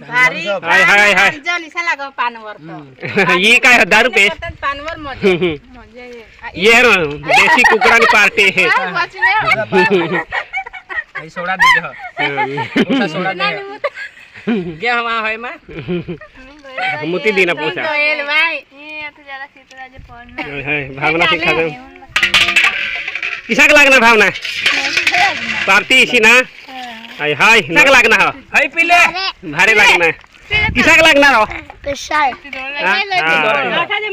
भारी हाय, हाय, हाय. जलिसा पानवर काय दारू करतात पानवर म्हणजे ये देसी कुकरानी पार्टी. है सोडा दे हो. सोडा दे. गे हम मा मुती दीना भाई हाय भावना सिखा दो किसाक लागना भावना. पार्टी इसी ना? हाय हाय किसाक लागना हो. है पीले भारी लागना किसाक लागना हो? पेशाय.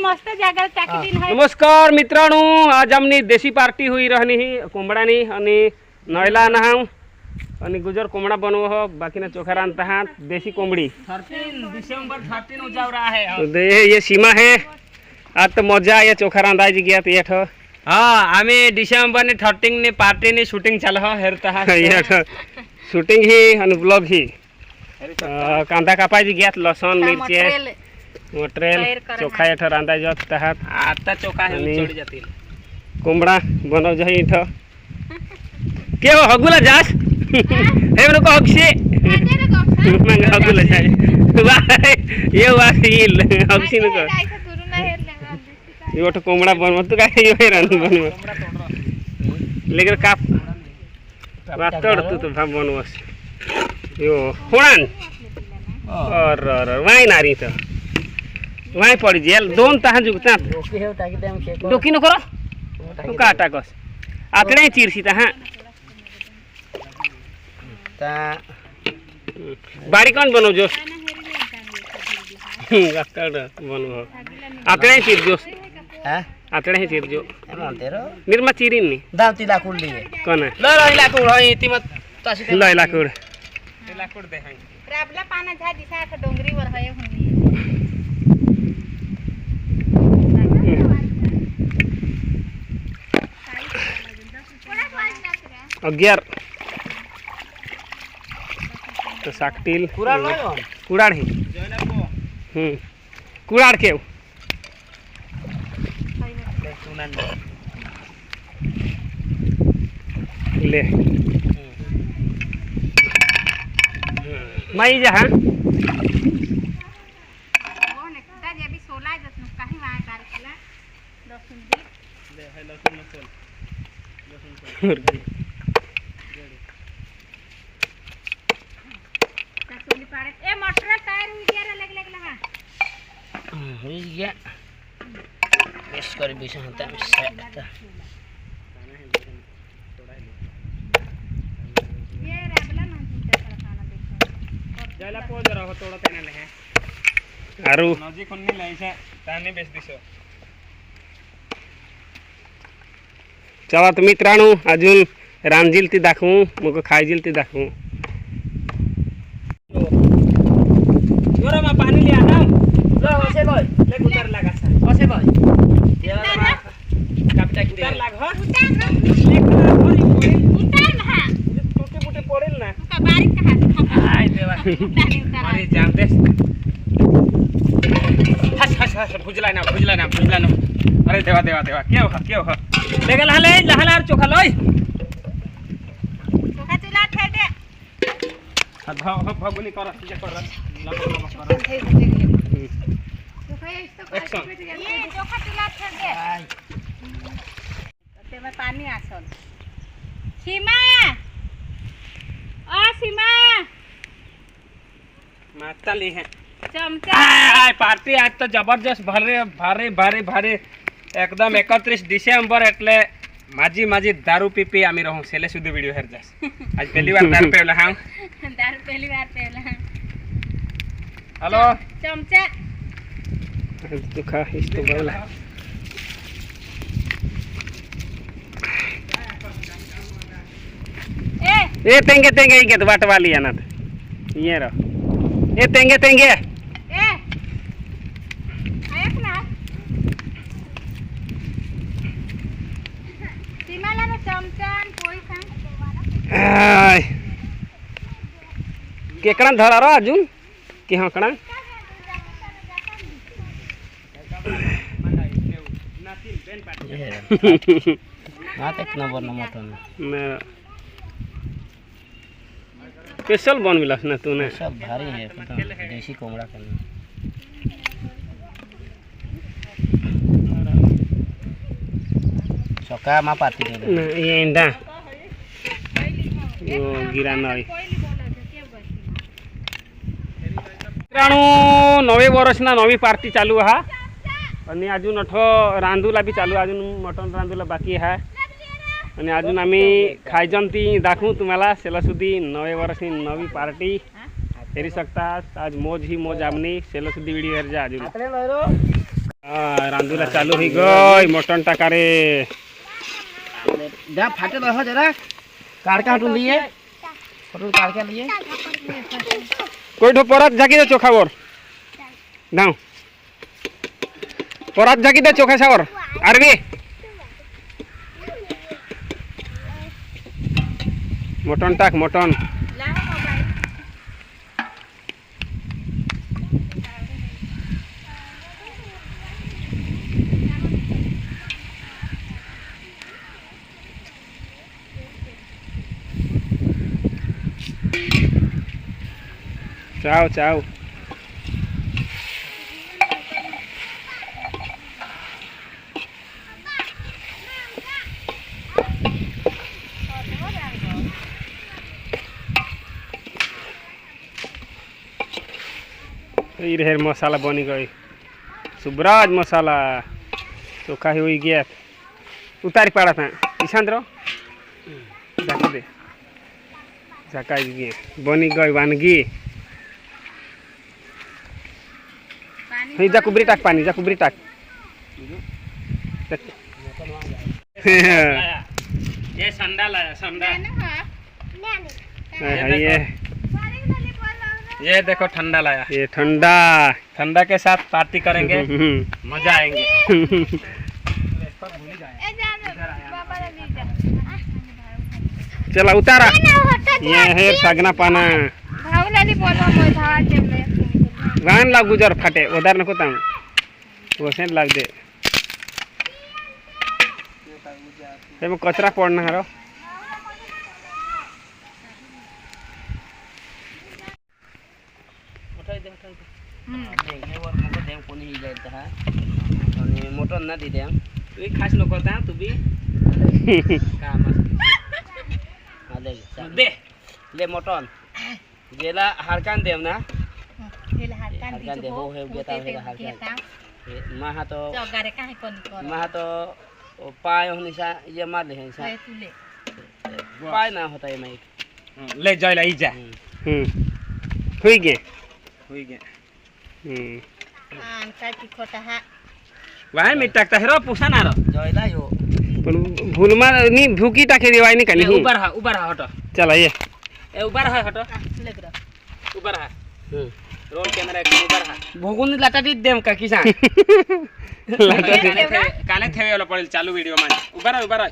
मस्त जागा टाकी दिन नमस्कार मित्रांनो आज आमनी देशी पार्टी हुई रहनी ही कोंबडानी आणि नयला नहाव आणि गुजर कोंबडा बनव हो बाकीना चोखा रांधता हा देशी कोंबडी. थर्टीन दिसंबर थर्टीन उजाव रहा है. तो दे ये सीमा है. आज तो मज़ा ये चोखा रांधायची गया तो येठ हाँ आम्ही डिसेंबर ने थर्टीन ने पार्टी ने शूटिंग चालू हो हेरता है शूटिंग ही आणि ब्लॉग ही. कांदा कापायची गयात लसण मिरची मटेरियल मटेरियल तयार करा चोखा येठ तहात. आता है आणि- कोंबडा बनव जाई इथ. के हगुला जास? हे नको हगशे? मग हगुला जाय. ये वासील हगशी नको. एवढं कोंबडा बनव तू काय ये रान बनव? लेकर काप. वातड तू तो भाब बनवस. यो होणान अर अर वाय नारी तर वाय पडी जेल दोन तहा जुगतात ओके हो टाकी दे हम शेक डोकी नको र तू का टाकस आतडे चिरसी त हा ता बारीक कोण बनव जोस आतड बनव आतडे चिर जोस हा आतडे चिर जो म्हणते रो निर्मा चिरीन नि दाव ती लाकूड लिए कोण ल ल लाकूड होय ती मत तशी ते लय लाकूड लाकूड दे हाय राबला पाना झा दिसा आता डोंगरीवर हय हुनी अगियार तो साकटील पूरा नाही हो कुडाड हे हम्म कुडाड केव ले माई जा हा हो ने कुदा जे भी सोलाय जत नु काही वाय तारखेला लसूण दी चटोली पाडे ए मटर तयार हुई गेरा लग लग लगा होई गया बेस कर बिस हता सेट ये राबला ना जीता खाना जायला पो जरा हो थोडा त्याने हे. आरू. नजीक कोणी लायचा त्याने बेस दिसो. चला तर मित्रांनो अजून रांजील ती दाखवू मग खायजील ती दाखवू. पाणी लिया ना जो असे बोय ले उतार लागा सा असे बोय कापटा उतार लाग हो. ले पडी पडी उतार ना टूटी फुटी पडेल ना का बारीक का हात आय देवा उतार उतार अरे जान दे हस हस हस भुजला ना भुजला ना भुजला ना अरे देवा देवा देवा केव माता ली है चमचा आय पार्टी आज तो जबरदस्त भारे भारे भारे भारे एकदम एकत्रीस डिसेंबर એટલે माझी माझी दारू पी पी आम्ही राहू सेले सुद्धा व्हिडिओ हेर जास आज पहिली बार दारू पेवला हा दारू पहिली बार पेला हॅलो चमचा तू खा इस्तो बोला ए ए तेंगे तेंगे इगे वाट वाली अनाथ ये रो ए तेंगे तेंगे ना ना सांग आय। केकडा धरा रो अजून की हकडा हात एक नंबर न मटन न स्पेशल बन मिलस ना तू ना सब भारी है एकदम देसी कोमड़ा का सका मा पाती दे ना ये इंडा यो गिरा नय मित्रांनो नवे वर्षना नवी पार्टी चालू हा। आणि अजून अठ रांदूला बी चालू. अजून मटण रांदूला बाकी आहे અને અજુન આમી ખાઈ જમતી દાખું તુમાલા સેલા સુધી નવે વર્ષની નવી પાર્ટી ફેરી શકતા આજ મોજ હી મોજ આમની સેલા સુધી વિડીયો હેર જા અજુન રાંધુલા ચાલુ હી ગઈ મટન ટકારે જા ફાટે રહો જરા કારકા ટુ લીએ ફટુલ કારકા લીએ કોઈઠો પરત જાકી દે ચોખા વર નાવ પરત જાકી દે ચોખા સાવર આરવી মটন টাক মটন Chào chào. ये ढेर मसाला बनी गई। सुबराज मसाला। चोखा ही हुई गया। उतारी पड़ा था। ईशान रो। दे। झाका गए बनी गई वानगी। हे जा कुबरी टाक पाणी जा कुबरी टाक। ये संडा लाया संडा ये। ये देखो ठंडा लाया। ये ठंडा। ठंडा के साथ पार्टी करेंगे। मज़ा आएँगे। चला उतारा। ये है सागना पाना। वाहन लाग गुजर फाटे उधार नको तांग वसेन लाग दे। हे मग देव कोणी ही जायचं हा? आणि मोठं ना दिदे तुम्ही खास लोक होता तुम्ही काम दे। ले मोटन गेला हारकान देव ना। हारकान देव हो गेता हो हारकान। मा हा। तो मा हा तो, तो- पाय होनिसा ये मार ले हिसा तो पाय ना होता ये माइक। ले जायला इजा हम्म।, हम्म। हुई गे हुई गे हम्म. आन काय तिखट हा वाय मीठ टाकता हेरो पुसा ना रो। जयला यो पण भूलमा नी भूकी टाके देवाय नाही का ले नाही उबर हा उबर हा हटो। चला ये। ए उबर हा हटो। लेकर उबर हा रोल कॅमेरा एक उबर हा भोगून लाटाटीत देम का किसान। काने ठेवायला पडेल चालू व्हिडिओ मध्ये उभा राहा उभा राहा।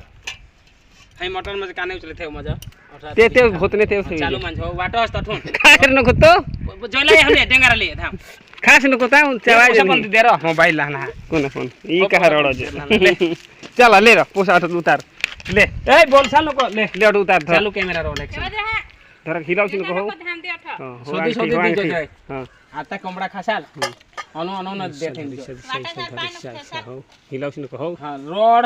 हाय मटन मध्ये काने उचले ठेव माझं ते ते होतने ते चालू हो वाटो असतो ठोन काय नको तो जोयला हमने डेंगारा ले थांब ખાસ નું કોતા હું ચવાય જ નહીં દેરો મોબાઈલ લાના કોને ફોન ઈ કહા રડો જે ચાલ લે રો પોસા તો ઉતાર લે એ બોલ ચાલ કો લે લે ઉતાર ચાલુ કેમેરા રો લે ધર હિલાવ છે કહો સોદી સોદી દીજો જાય હા આતા કમડા ખાસાલ અનો અનો ન દેખે વાટા ધર પાન ખાસાલ હિલાવ છે કહો હા રોડ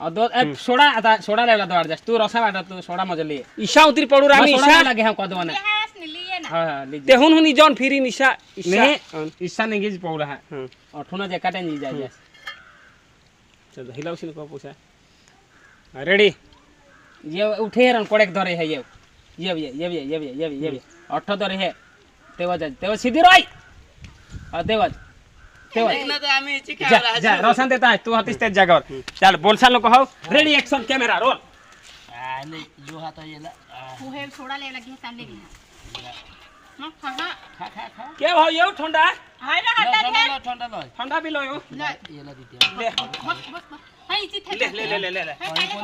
दो ए सोडा आता सोडा लावला दोड जास्त तू रसा वाटा तू सोडा मज़ा ले ईशा उतरी पडू रामी ईशा। लागे हा कदवने ना। हा हा ते हुन हुन जॉन फिरी ईशा ईशा। नहीं हं, ने गिज पौला है। अठुना जे काटे नहीं जाए चल हिलावशी नको पोसा रेडी। ये उठे रन कोडेक धरे है ये। ये ये ये ये ये ये ये अठ धरे है। तेवज तेवज सीधी रोय। हा तेवज। रोशन देता है तू होतीस त्याच चल बोल बोलसाल नको हो रेडी एक्शन कैमरा रोल जो हाथ है ये ला तू है छोड़ा ले लगी हात पोहे सोडायला यायला घेत आणले के भाऊ ले ले ले ले ले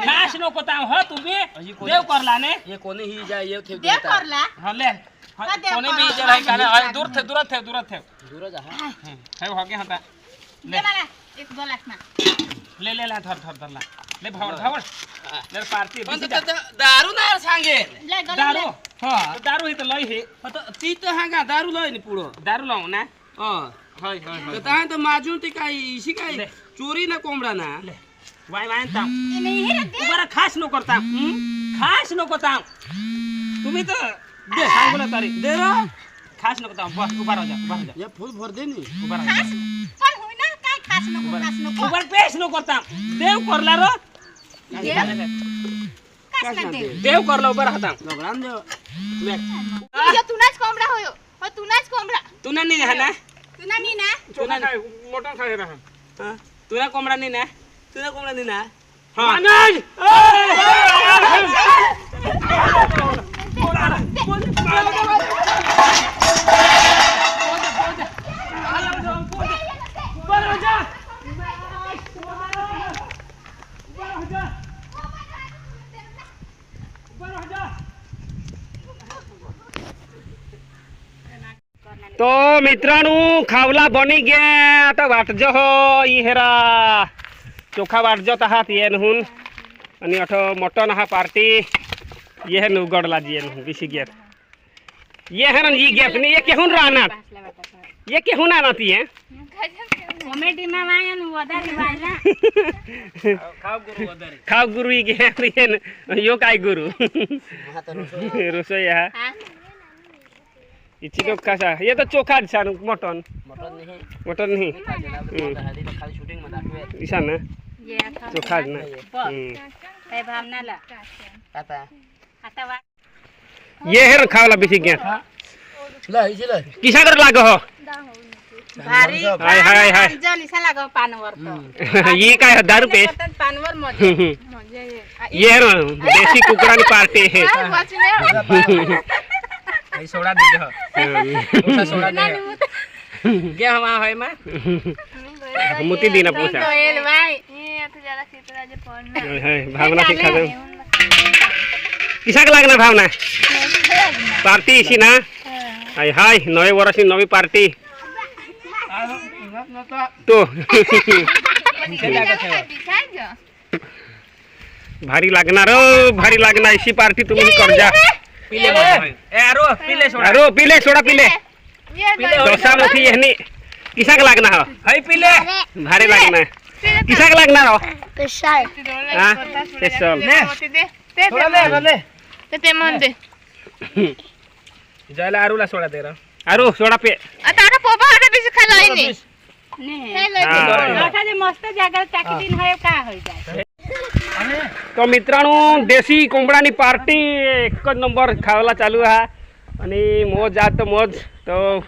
नाश नो ताव हो तू भी देव करला ने ये कोणी ही जाए ये थे देव करला हा ले हाँ, कोने भी जरा है काले आ दूर थे दूर थे दूर थे। दूर जा। हाँ। हम्म, है। है हो गया हता ले। वाला एक दो लाख ना ले ले ला धर धर धर ला। ले भावर हाँ। भावर। ले पार्टी बंद तो तो दारू ना संगे। दारू? हाँ। तो दारू ही तो लई है। तो ती तो हांगा दारू लई नहीं पूरो। दारू लाऊ ना? हाँ। हाय हाय तो ता तो माजू ती काई इसी काई चोरी ना कोमड़ा ना? वाई वाई ता। ये नहीं है रे खास नो करता हूँ हम्म, खास नो करता हूँ तुम्ही तो દે કામ બોલા તારી. દે રો ખાસ નો કતા બસ ઊભા રહો જા ઊભા રહો જા યે ફૂલ ભર દે ને ઊભા રહો ખાસ પણ હોય ના કાઈ ખાસ નો ખાસ નો ઉપર પેશ નો કરતા. દેવ કરલા રો. દેવ? કરલા ઉપર હતા નોગરામ દેવ. મે જો તુના જ કોમડા હોયો. હો તુના જ કોમડા તુના ની ના ના તુના ની ના તુના મોટો ખાય રહા હા. તુના કોમડા ની ના? તુના કોમડા ની ના? હા. આનંદ खावला बनी गे तो बाट जो हो ये हेरा। चोखा बाट जो वाटज तहात ये नुहुन अनि अठो मटन हा पार्टी ये है नुगड़ लाज ये नुहुन बीसी गैप। ये है ना ये गैप नहीं ये केहून रहना ये केहून आना ती है? कॉमेडी में वाय नु वदर वाला खाओ गुरु वदर खाओ गुरु ये गैप नहीं है यो काई गुरु? रोसो यहाँ इची तो कसा? ये तो चोखा छान मटन। मटन नाही। मटन नाही? खाली शूटिंग ईशान ना? જે आता चोखा ना हम्म. काय भावनाला आता आता वा ये है ना खावला बिसी गेत लय इची लय किसा कर लाग हो? भारी हाय हाय हाय जल इसा लाग पानवर तो। ये काय हो, दारू पे? पानवर मध्ये ये है ना देसी कुकरानी पार्टी है। सोडा दे हो सोडा दे। गे हम है मा। मुती दीना पोसा कोयल भाई। ये सीताराजे पडणार हाय, भावना शिखा दो किसाक लागना भावना? पार्टी इसी ना? हाय हाय नवे वर्षी नवी पार्टी। तो भारी लागणार हो भारी लागणार इसी पार्टी तुम्ही कर जा। पीले ए आरो पीले सोडा। अरे पिले सोडा पिले। डोसा मुखी यहनी। किसाक लागना हो। हाय पीले। भारी लागना किसाक लागणार हो। पेशाय हा ते चल सोडा दे गले ते मन म्हणते जायला आरूला सोडा दे रा अरे सोडा पे। आता पोपा हाडे बिस खालाय नी। एखादी मस्त जागा टाकी दिन है का होई जाय તો મિત્રાણો, દેશી કોંબડાની પાર્ટી એક જ નંબર ખાવાલા ચાલુ હા. અને મોજ, આ તો મોજ. તો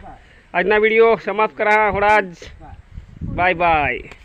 આજના વીડિયો સમાપ્ત કરા હોડા જ બાય બાય.